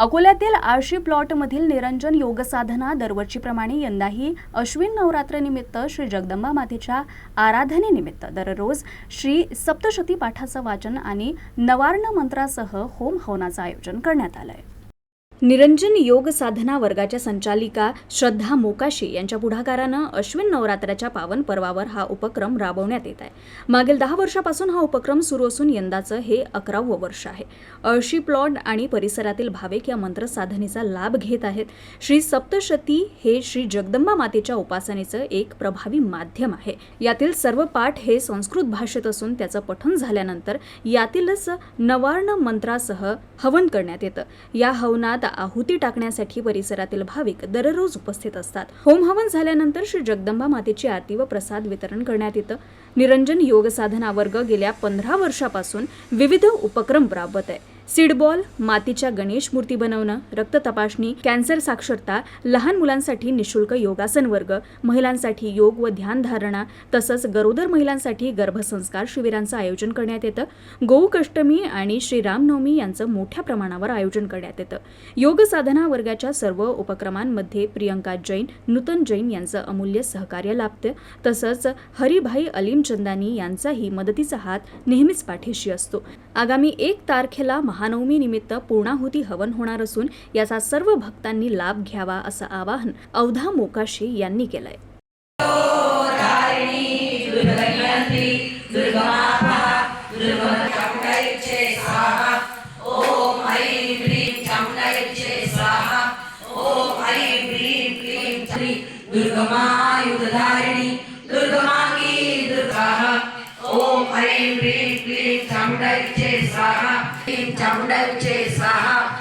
अकोल्यातील आळशी प्लॉटमधील निरंजन योगसाधना दरवर्षीप्रमाणे यंदाही अश्विन नवरात्रनिमित्त श्री जगदंबा मातेच्या आराधनेनिमित्त. दररोज श्री सप्तशती पाठाचं वाचन आणि नवार्ण मंत्रासह होम हवनाचं आयोजन करण्यात आलं आहे निरंजन योग साधना वर्गाच्या संचालिका श्रद्धा मोकाशी यांच्या पुढाकारानं अश्विन नवरात्राच्या पावन पर्वावर हा उपक्रम राबवण्यात येत आहे. मागील दहा वर्षापासून हा उपक्रम सुरू असून यंदाचं हे अकरावं वर्ष आहे. अळशी प्लॉट आणि परिसरातील भाविक या मंत्रसाधनेचा लाभ घेत आहेत. श्री सप्तशती हे श्री जगदंबा मातेच्या उपासनेचं एक प्रभावी माध्यम आहे. यातील सर्व पाठ हे संस्कृत भाषेत असून त्याचं पठण झाल्यानंतर यातीलच नवार्ण मंत्रासह हवन करण्यात येतं. या हवनात आहुती टाकण्यासाठी परिसरातील भाविक दररोज उपस्थित असतात. होम हवन झाल्यानंतर श्री जगदंबा मातेची आरती व प्रसाद वितरण करण्यात येतं. निरंजन योग साधना वर्ग गेल्या पंधरा वर्षापासून विविध उपक्रम राबवत आहे. सीडबॉल मातीच्या गणेश मूर्ती बनवणं रक्त तपासणी कॅन्सर साक्षरता लहान मुलांसाठी निशुल्क योगासन वर्ग महिलांसाठी योग व ध्यान धारणा तसंच गरोदर महिलांसाठी गर्भसंस्कार शिबिरांचं आयोजन करण्यात येतं. गोकष्टमी आणि श्रीरामनवमी यांचं मोठ्या प्रमाणावर आयोजन करण्यात येतं. योग साधना वर्गाच्या सर्व उपक्रमांमध्ये प्रियंका जैन नूतन जैन यांचं अमूल्य सहकार्य लाभतं. तसंच हरिभाई अलीमचंदानी यांचाही मदतीचा हात नेहमीच पाठीशी असतो. आगामी एक तारखेला महा निमित्त पूर्णाहुती हवन होणार असून याचा सर्व भक्तांनी लाभ घ्यावा असं आवाहन अवधा मोकाशी यांनी केलंय. दुर्गमायुधारिणी दुर्गमांगी दुर्गाः ॐ ऐं ह्रीं क्लीं चामुण्डैचे स्वाहा क्लीं चामुण्डैचे स्वाहा